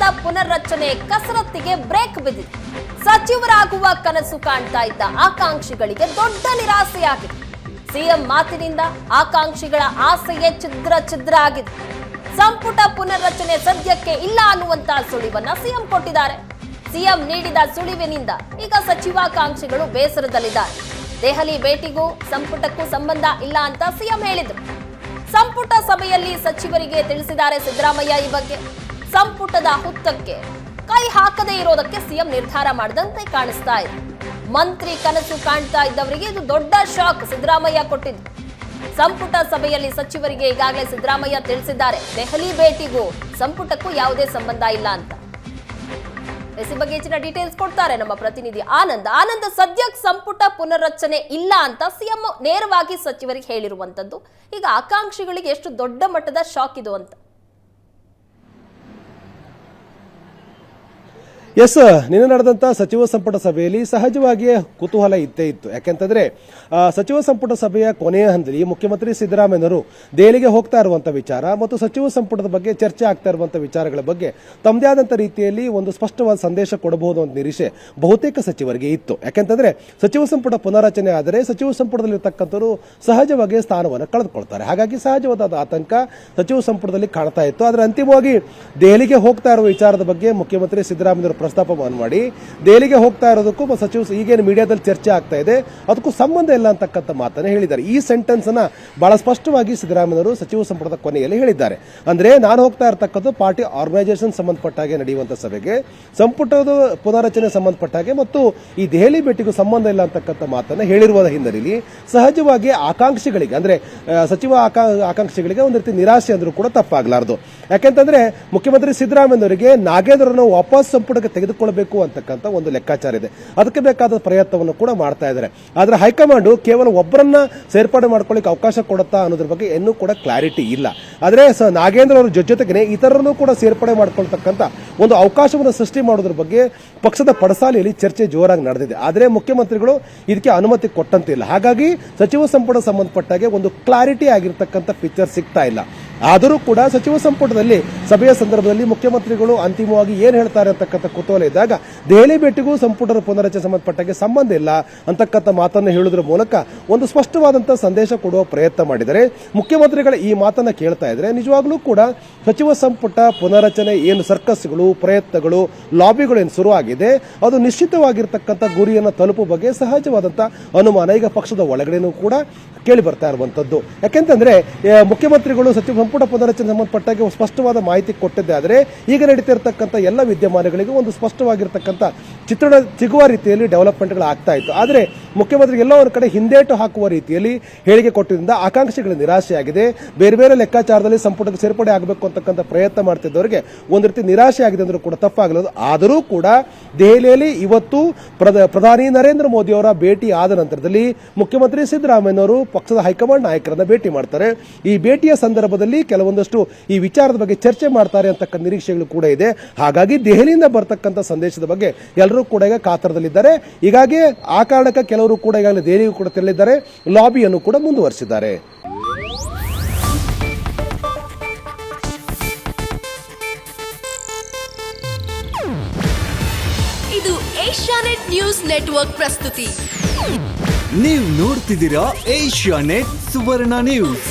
ಸಂಪುಟದ ಪುನರ್ರಚನೆ ಕಸರತ್ತಿಗೆ ಬ್ರೇಕ್ ಬಿದ್ದಿದೆ. ಸಚಿವರಾಗುವ ಕನಸು ಕಾಣ್ತಾ ಇದ್ದ ಆಕಾಂಕ್ಷಿಗಳಿಗೆ ದೊಡ್ಡ ನಿರಾಸೆಯಾಗಿದೆ. ಸಿಎಂ ಮಾತಿನಿಂದ ಆಕಾಂಕ್ಷಿಗಳ ಆಸೆಯೇ ಛಿದ್ರ ಛಿದ್ರ ಆಗಿದೆ. ಸಂಪುಟ ಪುನರ್ರಚನೆ ಸದ್ಯಕ್ಕೆ ಇಲ್ಲ ಅನ್ನುವಂತ ಸುಳಿವನ್ನ ಸಿಎಂ ಕೊಟ್ಟಿದ್ದಾರೆ. ಸಿಎಂ ನೀಡಿದ ಸುಳಿವಿನಿಂದ ಈಗ ಸಚಿವಾಕಾಂಕ್ಷಿಗಳು ಬೇಸರದಲ್ಲಿದ್ದಾರೆ. ದೆಹಲಿ ಭೇಟಿಗೂ ಸಂಪುಟಕ್ಕೂ ಸಂಬಂಧ ಇಲ್ಲ ಅಂತ ಸಿಎಂ ಹೇಳಿದರು. ಸಂಪುಟ ಸಭೆಯಲ್ಲಿ ಸಚಿವರಿಗೆ ತಿಳಿಸಿದ್ದಾರೆ ಸಿದ್ದರಾಮಯ್ಯ ಈ ಬಗ್ಗೆ. ಸಂಪುಟದ ಹುತ್ತಕ್ಕೆ ಕೈ ಹಾಕದೇ ಇರೋದಕ್ಕೆ ಸಿಎಂ ನಿರ್ಧಾರ ಮಾಡಿದಂತೆ ಕಾಣಿಸ್ತಾ ಇದೆ. ಮಂತ್ರಿ ಕನಸು ಕಾಣ್ತಾ ಇದ್ದವರಿಗೆ ಇದು ದೊಡ್ಡ ಶಾಕ್ ಸಿದ್ದರಾಮಯ್ಯ ಕೊಟ್ಟಿದ್ದು. ಸಂಪುಟ ಸಭೆಯಲ್ಲಿ ಸಚಿವರಿಗೆ ಈಗಾಗಲೇ ಸಿದ್ದರಾಮಯ್ಯ ತಿಳಿಸಿದ್ದಾರೆ. ದೆಹಲಿ ಭೇಟಿಗೂ ಸಂಪುಟಕ್ಕೂ ಯಾವುದೇ ಸಂಬಂಧ ಇಲ್ಲ ಅಂತ. ಎಸ್ ಬಗ್ಗೆ ಹೆಚ್ಚಿನ ಡೀಟೇಲ್ಸ್ ಕೊಡ್ತಾರೆ ನಮ್ಮ ಪ್ರತಿನಿಧಿ ಆನಂದ್. ಆನಂದ್, ಸದ್ಯಕ್ಕೆ ಸಂಪುಟ ಪುನರ್ರಚನೆ ಇಲ್ಲ ಅಂತ ಸಿಎಂ ನೇರವಾಗಿ ಸಚಿವರಿಗೆ ಹೇಳಿರುವಂತದ್ದು. ಈಗ ಆಕಾಂಕ್ಷಿಗಳಿಗೆ ಎಷ್ಟು ದೊಡ್ಡ ಮಟ್ಟದ ಶಾಕ್ ಇದು ಅಂತ. ಎಸ್ ನಿನ್ನೆ ನಡೆದಂತ ಸಚಿವ ಸಂಪುಟ ಸಭೆಯಲ್ಲಿ ಸಹಜವಾಗಿಯೇ ಕುತೂಹಲ ಇದ್ದೇ ಇತ್ತು. ಯಾಕೆಂತಂದ್ರೆ ಸಚಿವ ಸಂಪುಟ ಸಭೆಯ ಕೊನೆಯ ಹಂತದಲ್ಲಿ ಮುಖ್ಯಮಂತ್ರಿ ಸಿದ್ದರಾಮಯ್ಯನವರು ದೆಹಲಿಗೆ ಹೋಗ್ತಾ ಇರುವಂತ ವಿಚಾರ ಮತ್ತು ಸಚಿವ ಸಂಪುಟದ ಬಗ್ಗೆ ಚರ್ಚೆ ಆಗ್ತಾ ಇರುವಂತ ವಿಚಾರಗಳ ಬಗ್ಗೆ ತಮ್ಮದೇ ಆದಂಥ ರೀತಿಯಲ್ಲಿ ಒಂದು ಸ್ಪಷ್ಟವಾದ ಸಂದೇಶ ಕೊಡಬಹುದು ಅಂತ ನಿರೀಕ್ಷೆ ಬಹುತೇಕ ಸಚಿವರಿಗೆ ಇತ್ತು. ಯಾಕೆಂತಂದ್ರೆ, ಸಚಿವ ಸಂಪುಟ ಪುನರಚನೆ ಆದರೆ ಸಚಿವ ಸಂಪುಟದಲ್ಲಿರ್ತಕ್ಕಂಥವರು ಸಹಜವಾಗಿ ಸ್ಥಾನವನ್ನು ಕಳೆದುಕೊಳ್ತಾರೆ. ಹಾಗಾಗಿ ಸಹಜವಾದ ಆತಂಕ ಸಚಿವ ಸಂಪುಟದಲ್ಲಿ ಕಾಣ್ತಾ ಇತ್ತು. ಆದರೆ ಅಂತಿಮವಾಗಿ ದೆಹಲಿಗೆ ಹೋಗ್ತಾ ಇರುವ ವಿಚಾರದ ಬಗ್ಗೆ ಮುಖ್ಯಮಂತ್ರಿ ಸಿದ್ದರಾಮಯ್ಯವರು ಪ್ರಸ್ತಾಪವನ್ನು ಮಾಡಿ. ದೆಹಲಿಗೆ ಹೋಗ್ತಾ ಇರೋದಕ್ಕೂ ಸಚಿವ ಈಗೇನು ಮೀಡಿಯಾದಲ್ಲಿ ಚರ್ಚೆ ಆಗ್ತಾ ಇದೆ. ಅದಕ್ಕೂ ಸಂಬಂಧ ಇಲ್ಲ ಅಂತಕ್ಕಂಥ ಮಾತನ್ನು ಹೇಳಿದ್ದಾರೆ. ಈ ಸೆಂಟೆನ್ಸ್ ಅನ್ನ ಬಹಳ ಸ್ಪಷ್ಟವಾಗಿ ಸಿದ್ದರಾಮಯ್ಯವರು ಸಚಿವ ಸಂಪುಟದ ಕೊನೆಯಲ್ಲಿ ಹೇಳಿದ್ದಾರೆ. ಅಂದ್ರೆ ನಾನು ಹೋಗ್ತಾ ಇರತಕ್ಕದ್ದು ಪಾರ್ಟಿ ಆರ್ಗನೈಸೇಷನ್ ಸಂಬಂಧಪಟ್ಟ ಹಾಗೆ ನಡೆಯುವಂತ ಸಭೆಗೆ, ಸಂಪುಟದ ಪುನರಚನೆ ಸಂಬಂಧಪಟ್ಟ ಹಾಗೆ ಮತ್ತು ಈ ದೆಹಲಿ ಭೇಟಿಗೂ ಸಂಬಂಧ ಇಲ್ಲ ಅಂತಕ್ಕಂಥ ಮಾತನ್ನ ಹೇಳಿರುವ ಹಿನ್ನೆಲೆಯಲ್ಲಿ ಸಹಜವಾಗಿ ಆಕಾಂಕ್ಷಿಗಳಿಗೆ, ಅಂದ್ರೆ ಸಚಿವ ಆಕಾ- ಆಕಾಂಕ್ಷಿಗಳಿಗೆ ಒಂದು ರೀತಿ ನಿರಾಶೆ ಅಂದ್ರೂ ಕೂಡ ತಪ್ಪಾಗಲಾರದು. ಯಾಕೆಂತಂದ್ರೆ ಮುಖ್ಯಮಂತ್ರಿ ಸಿದ್ದರಾಮಯ್ಯನವರಿಗೆ ನಾಗೇಂದ್ರನ್ನು ವಾಪಸ್ ಸಂಪುಟಕ್ಕೆ ತೆಗೆದುಕೊಳ್ಳಬೇಕು ಅಂತಕ್ಕಂಥ ಒಂದು ಲೆಕ್ಕಾಚಾರ ಇದೆ. ಅದಕ್ಕೆ ಬೇಕಾದ ಪ್ರಯತ್ನವನ್ನು ಕೂಡ ಮಾಡ್ತಾ ಇದ್ದಾರೆ. ಆದರೆ ಹೈಕಮಾಂಡ್ ಕೇವಲ ಒಬ್ಬರನ್ನ ಸೇರ್ಪಡೆ ಮಾಡ್ಕೊಳ್ಳಿಕ್ಕೆ ಅವಕಾಶ ಕೊಡುತ್ತಾ ಅನ್ನೋದ್ರ ಬಗ್ಗೆ ಇನ್ನೂ ಕೂಡ ಕ್ಲಾರಿಟಿ ಇಲ್ಲ. ಆದರೆ ನಾಗೇಂದ್ರ ಅವರ ಜೊತೆ ಜೊತೆಗೆ ಇತರರನ್ನು ಕೂಡ ಸೇರ್ಪಡೆ ಮಾಡ್ಕೊಳ್ತಕ್ಕಂಥ ಒಂದು ಅವಕಾಶವನ್ನು ಸೃಷ್ಟಿ ಮಾಡೋದ್ರ ಬಗ್ಗೆ ಪಕ್ಷದ ಪಡಸಾಲೆಯಲ್ಲಿ ಚರ್ಚೆ ಜೋರಾಗಿ ನಡೆದಿದೆ. ಆದರೆ ಮುಖ್ಯಮಂತ್ರಿಗಳು ಇದಕ್ಕೆ ಅನುಮತಿ ಕೊಟ್ಟಂತಿಲ್ಲ. ಹಾಗಾಗಿ ಸಚಿವ ಸಂಪುಟ ಸಂಬಂಧಪಟ್ಟಾಗೆ ಒಂದು ಕ್ಲಾರಿಟಿ ಆಗಿರ್ತಕ್ಕಂಥ ಪಿಕ್ಚರ್ ಸಿಗ್ತಾ ಇಲ್ಲ. ಆದರೂ ಕೂಡ ಸಚಿವ ಸಂಪುಟದಲ್ಲಿ ಸಭೆಯ ಸಂದರ್ಭದಲ್ಲಿ ಮುಖ್ಯಮಂತ್ರಿಗಳು ಅಂತಿಮವಾಗಿ ಏನ್ ಹೇಳ್ತಾರೆ ಅಂತಕ್ಕಂಥ ಕುತೂಹಲ ಇದ್ದಾಗ ದೆಹಲಿ ಭೇಟಿಗೂ ಸಂಪುಟದ ಪುನರಚನೆ ಸಂಬಂಧಪಟ್ಟಕ್ಕೆ ಸಂಬಂಧ ಇಲ್ಲ ಅಂತಕ್ಕಂಥ ಮಾತನ್ನು ಹೇಳುವುದರ ಮೂಲಕ ಒಂದು ಸ್ಪಷ್ಟವಾದಂತಹ ಸಂದೇಶ ಕೊಡುವ ಪ್ರಯತ್ನ ಮಾಡಿದರೆ ಮುಖ್ಯಮಂತ್ರಿಗಳ ಈ ಮಾತನ್ನ ಕೇಳ್ತಾ ಇದ್ರೆ ನಿಜವಾಗ್ಲೂ ಕೂಡ ಸಚಿವ ಸಂಪುಟ ಪುನರಚನೆ ಏನು ಸರ್ಕಸ್ಗಳು, ಪ್ರಯತ್ನಗಳು, ಲಾಬಿಗಳು ಏನು ಶುರುವಾಗಿದೆ, ಅದು ನಿಶ್ಚಿತವಾಗಿರ್ತಕ್ಕಂಥ ಗುರಿಯನ್ನು ತಲುಪುವ ಬಗ್ಗೆ ಸಹಜವಾದಂತಹ ಅನುಮಾನ ಈಗ ಪಕ್ಷದ ಒಳಗಡೆನೂ ಕೂಡ ಕೇಳಿ ಬರ್ತಾ ಇರುವಂತದ್ದು. ಯಾಕೆಂತಂದ್ರೆ ಮುಖ್ಯಮಂತ್ರಿಗಳು ಸಚಿವ ಸಂಪುಟ ಪುನರಚನೆ ಸಂಬಂಧಪಟ್ಟಾಗೆ ಸ್ಪಷ್ಟವಾದ ಮಾಹಿತಿ ಕೊಟ್ಟಿದ್ದೆ. ಆದರೆ ಈಗ ನಡೀತಿರ್ತಕ್ಕಂಥ ಎಲ್ಲ ವಿದ್ಯಮಾನಗಳಿಗೂ ಒಂದು ಸ್ಪಷ್ಟವಾಗಿರ್ತಕ್ಕಂಥ ಚಿತ್ರಣ ಸಿಗುವ ರೀತಿಯಲ್ಲಿ ಡೆವಲಪ್ಮೆಂಟ್ಗಳು ಆಗ್ತಾ ಇತ್ತು. ಆದರೆ ಮುಖ್ಯಮಂತ್ರಿ ಎಲ್ಲ ಒಂದು ಕಡೆ ಹಿಂದೇಟು ಹಾಕುವ ರೀತಿಯಲ್ಲಿ ಹೇಳಿಕೆ ಕೊಟ್ಟಿದ್ದರಿಂದ ಆಕಾಂಕ್ಷೆಗಳು ನಿರಾಶೆಯಾಗಿದೆ. ಬೇರೆ ಬೇರೆ ಲೆಕ್ಕಾಚಾರದಲ್ಲಿ ಸಂಪುಟಕ್ಕೆ ಸೇರ್ಪಡೆ ಆಗಬೇಕು ಅಂತಕ್ಕಂಥ ಪ್ರಯತ್ನ ಮಾಡ್ತಿದ್ದವರಿಗೆ ಒಂದು ರೀತಿ ನಿರಾಶೆ ಆಗಿದೆ ಅಂದರೂ ಕೂಡ ತಪ್ಪಾಗಲದು ಆದರೂ ಕೂಡ ದೆಹಲಿಯಲ್ಲಿ ಇವತ್ತು ಪ್ರಧ- ಪ್ರಧಾನಿ ನರೇಂದ್ರ ಮೋದಿ ಅವರ ಭೇಟಿ ಆದ ನಂತರದಲ್ಲಿ ಮುಖ್ಯಮಂತ್ರಿ ಸಿದ್ದರಾಮಯ್ಯನವರು ಪಕ್ಷದ ಹೈಕಮಾಂಡ್ ನಾಯಕರನ್ನ ಭೇಟಿ ಮಾಡ್ತಾರೆ. ಈ ಭೇಟಿಯ ಸಂದರ್ಭದಲ್ಲಿ ಕೆಲವೊಂದಷ್ಟು ಈ ವಿಚಾರದ ಬಗ್ಗೆ ಚರ್ಚೆ ಮಾಡ್ತಾರೆ ಅಂತಕ್ಕಂಥ ನಿರೀಕ್ಷೆಗಳು ಕೂಡ ಇದೆ. ಹಾಗಾಗಿ ದೆಹಲಿಯಿಂದ ಬರ್ತಕ್ಕಂಥ ಸಂದೇಶದ ಬಗ್ಗೆ ಎಲ್ಲರೂ ಕೂಡ ಈಗ ಕಾತರದಲ್ಲಿದ್ದಾರೆ. ಹೀಗಾಗಿ ಆ ಕಾರಣಕ್ಕೆ ಕೆಲವರು ಕೂಡ ಈಗಾಗಲೇ ದೆಹಲಿಗೂ ಕೂಡ ತೆರಳಿದ್ದಾರೆ. ಲಾಬಿಯನ್ನು ಕೂಡ ಮುಂದುವರಿಸಿದ್ದಾರೆ. ಇದು ಏಷ್ಯಾನೆಟ್ ನ್ಯೂಸ್ ನೆಟ್ವರ್ಕ್ ಪ್ರಸ್ತುತಿ. ನೀವು ನೋಡ್ತಿದ್ದೀರಾ ಏಷ್ಯಾ ನೆಟ್ ಸುವರ್ಣ ನ್ಯೂಸ್.